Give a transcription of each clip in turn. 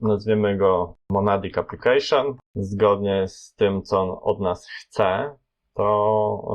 nazwiemy go Monadic Application. Zgodnie z tym, co on od nas chce, to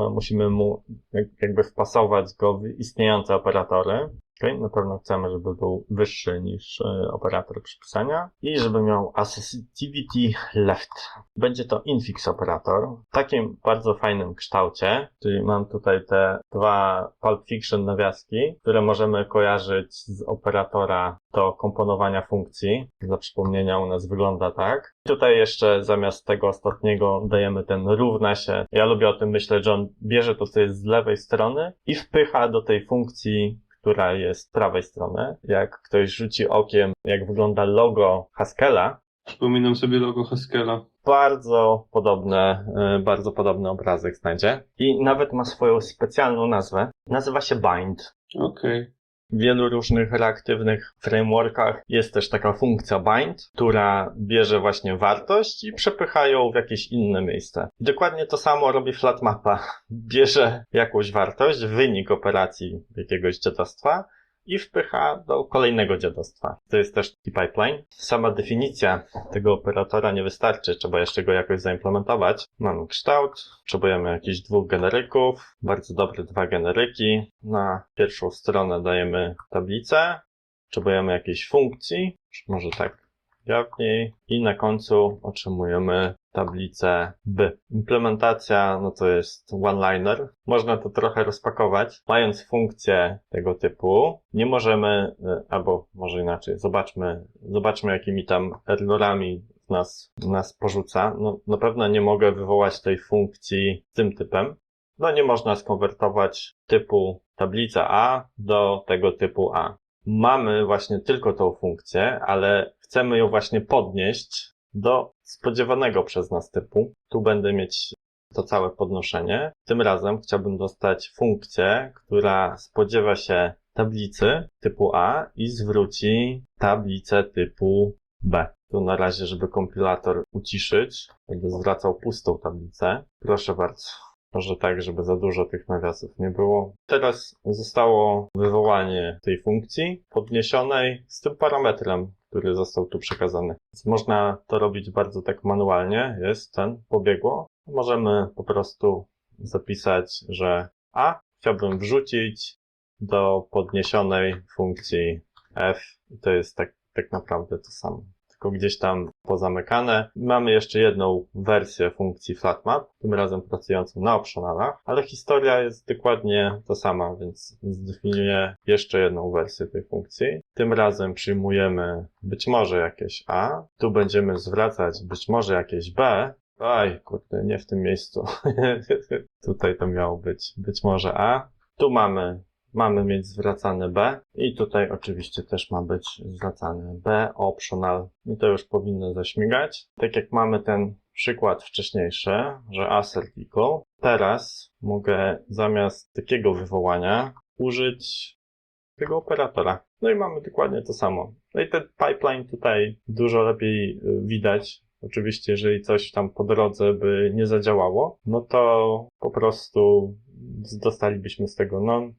e, musimy mu jak- jakby wpasować go w istniejące operatory. Okay? Na pewno chcemy, żeby był wyższy niż e, operator przypisania i żeby miał associativity left. Będzie to infix operator w takim bardzo fajnym kształcie, czyli mam tutaj te dwa Pulp Fiction nawiaski, które możemy kojarzyć z operatora do komponowania funkcji. Dla przypomnienia u nas wygląda tak. Tutaj jeszcze zamiast tego ostatniego dajemy ten równa się. Ja lubię o tym myśleć, że on bierze to, co jest z lewej strony i wpycha do tej funkcji która jest z prawej strony. Jak ktoś rzuci okiem, jak wygląda logo Haskella, Przypominam sobie logo Haskella. bardzo podobne, e, bardzo podobny obrazek znajdzie. I nawet ma swoją specjalną nazwę. Nazywa się Bind. Okej. W wielu różnych reaktywnych frameworkach jest też taka funkcja bind, która bierze właśnie wartość i przepycha ją w jakieś inne miejsce. I dokładnie to samo robi flatmapa. Bierze jakąś wartość, wynik operacji jakiegoś dziadostwa i wpycha do kolejnego dziadostwa. To jest też taki pipeline. Sama definicja tego operatora nie wystarczy, trzeba jeszcze go jakoś zaimplementować. Mamy kształt, potrzebujemy jakichś dwóch generyków, bardzo dobre dwa generyki. Na pierwszą stronę dajemy tablicę, potrzebujemy jakiejś funkcji, może tak jawniej i na końcu otrzymujemy tablicę B. Implementacja, no to jest one-liner. Można to trochę rozpakować. Mając funkcję tego typu, nie możemy, y, albo może inaczej, zobaczmy, zobaczmy jakimi tam errorami nas, nas porzuca. No, na pewno nie mogę wywołać tej funkcji tym typem. No nie można skonwertować typu tablica A do tego typu A. Mamy właśnie tylko tą funkcję, ale chcemy ją właśnie podnieść do spodziewanego przez nas typu. Tu będę mieć to całe podnoszenie. Tym razem chciałbym dostać funkcję, która spodziewa się tablicy typu A i zwróci tablicę typu B. Tu na razie, żeby kompilator uciszyć, będę zwracał pustą tablicę. Proszę bardzo. Może tak, żeby za dużo tych nawiasów nie było. Teraz zostało wywołanie tej funkcji podniesionej z tym parametrem, który został tu przekazany. Więc można to robić bardzo tak manualnie. Jest ten pobiegło. Możemy po prostu zapisać, że A chciałbym wrzucić do podniesionej funkcji F. I to jest tak, tak naprawdę to samo gdzieś tam pozamykane. Mamy jeszcze jedną wersję funkcji flatmap, tym razem pracującą na optionalach, ale historia jest dokładnie ta sama, więc zdefiniuję jeszcze jedną wersję tej funkcji. Tym razem przyjmujemy być może jakieś A, tu będziemy zwracać być może jakieś B, Aj, kurde, nie w tym miejscu. Tutaj to miało być być może A. Tu mamy mamy mieć zwracane B i tutaj oczywiście też ma być zwracane B optional i to już powinno zaśmigać. Tak jak mamy ten przykład wcześniejszy, że assert equal, teraz mogę zamiast takiego wywołania użyć tego operatora. No i mamy dokładnie to samo. No i ten pipeline tutaj dużo lepiej y, widać. Oczywiście, jeżeli coś tam po drodze by nie zadziałało, no to po prostu dostalibyśmy z tego non,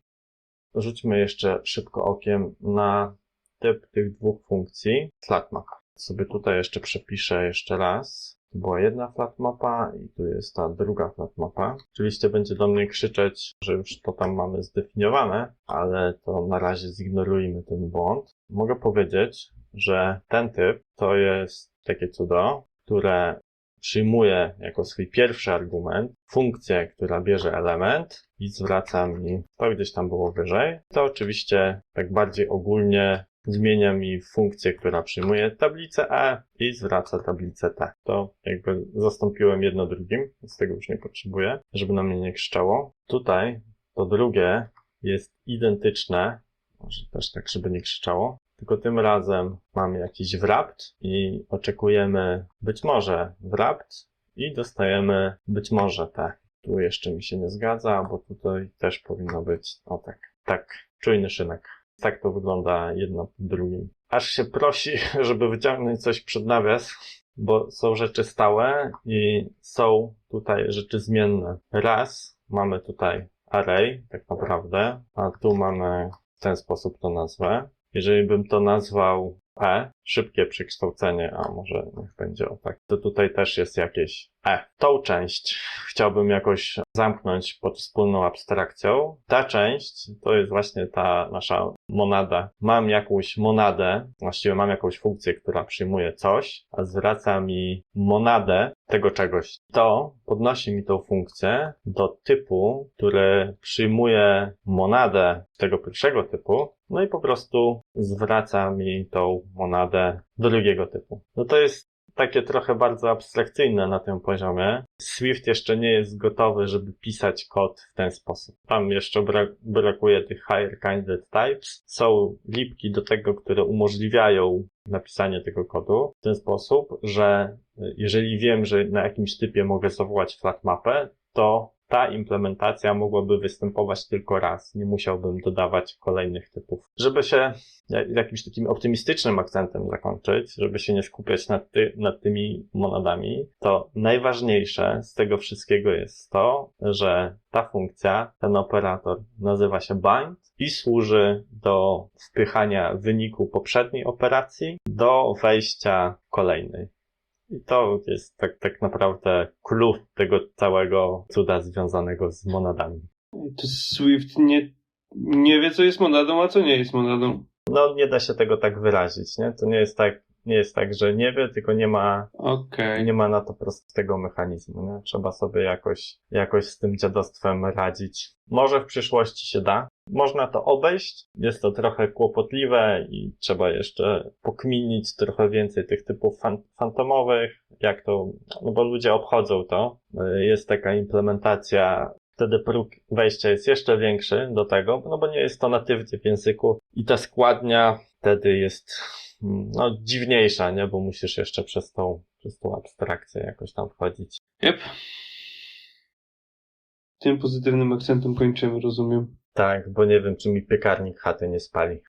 Rzućmy jeszcze szybko okiem na typ tych dwóch funkcji. Flatmap. Sobie tutaj jeszcze przepiszę jeszcze raz. To była jedna flatmapa i tu jest ta druga flatmapa. Oczywiście będzie do mnie krzyczeć, że już to tam mamy zdefiniowane, ale to na razie zignorujmy ten błąd. Mogę powiedzieć, że ten typ to jest takie cudo, które przyjmuje jako swój pierwszy argument funkcję, która bierze element i zwraca mi, to gdzieś tam było wyżej. To oczywiście tak bardziej ogólnie zmienia mi funkcję, która przyjmuje tablicę E i zwraca tablicę T. To jakby zastąpiłem jedno drugim, z tego już nie potrzebuję, żeby na mnie nie krzyczało. Tutaj to drugie jest identyczne, może też tak, żeby nie krzyczało, tylko tym razem mamy jakiś wrapt i oczekujemy być może wrapt i dostajemy być może T. Tu jeszcze mi się nie zgadza, bo tutaj też powinno być, o tak, tak, czujny szynek. Tak to wygląda jedno po drugim. Aż się prosi, żeby wyciągnąć coś przed nawias, bo są rzeczy stałe i są tutaj rzeczy zmienne. Raz mamy tutaj array, tak naprawdę, a tu mamy w ten sposób to nazwę. Jeżeli bym to nazwał P, szybkie przekształcenie, a może niech będzie o tak. To tutaj też jest jakieś E. Tą część chciałbym jakoś zamknąć pod wspólną abstrakcją. Ta część to jest właśnie ta nasza monada. Mam jakąś monadę, właściwie mam jakąś funkcję, która przyjmuje coś, a zwraca mi monadę tego czegoś. To podnosi mi tą funkcję do typu, który przyjmuje monadę tego pierwszego typu, no i po prostu zwraca mi tą monadę drugiego typu. No to jest takie trochę bardzo abstrakcyjne na tym poziomie. Swift jeszcze nie jest gotowy, żeby pisać kod w ten sposób. Tam jeszcze brak, brakuje tych higher kinded types. Są lipki do tego, które umożliwiają napisanie tego kodu w ten sposób, że jeżeli wiem, że na jakimś typie mogę zawołać flat mapę, to ta implementacja mogłaby występować tylko raz. Nie musiałbym dodawać kolejnych typów. Żeby się ja- jakimś takim optymistycznym akcentem zakończyć, żeby się nie skupiać nad, ty, nad tymi monadami, to najważniejsze z tego wszystkiego jest to, że ta funkcja, ten operator nazywa się bind i służy do wpychania wyniku poprzedniej operacji do wejścia kolejnej. I to jest tak, tak naprawdę klucz tego całego cuda związanego z monadami. To Swift nie, nie wie, co jest monadą, a co nie jest monadą. No, nie da się tego tak wyrazić, nie? To nie jest tak, nie jest tak, że nie wie, tylko nie ma, Okej. nie ma na to prostego mechanizmu, nie? Trzeba sobie jakoś, jakoś z tym dziadostwem radzić. Może w przyszłości się da. Można to obejść. Jest to trochę kłopotliwe i trzeba jeszcze pokminić trochę więcej tych typów fan- fantomowych, jak to, no bo ludzie obchodzą to. Y, Jest taka implementacja wtedy próg wejścia jest jeszcze większy do tego, no bo nie jest to natywnie w języku i ta składnia wtedy jest mm, no, dziwniejsza, nie? Bo musisz jeszcze przez tą, przez tą abstrakcję jakoś tam wchodzić. Yep. Tym pozytywnym akcentem kończymy, rozumiem. Tak, bo nie wiem, czy mi piekarnik chaty nie spali.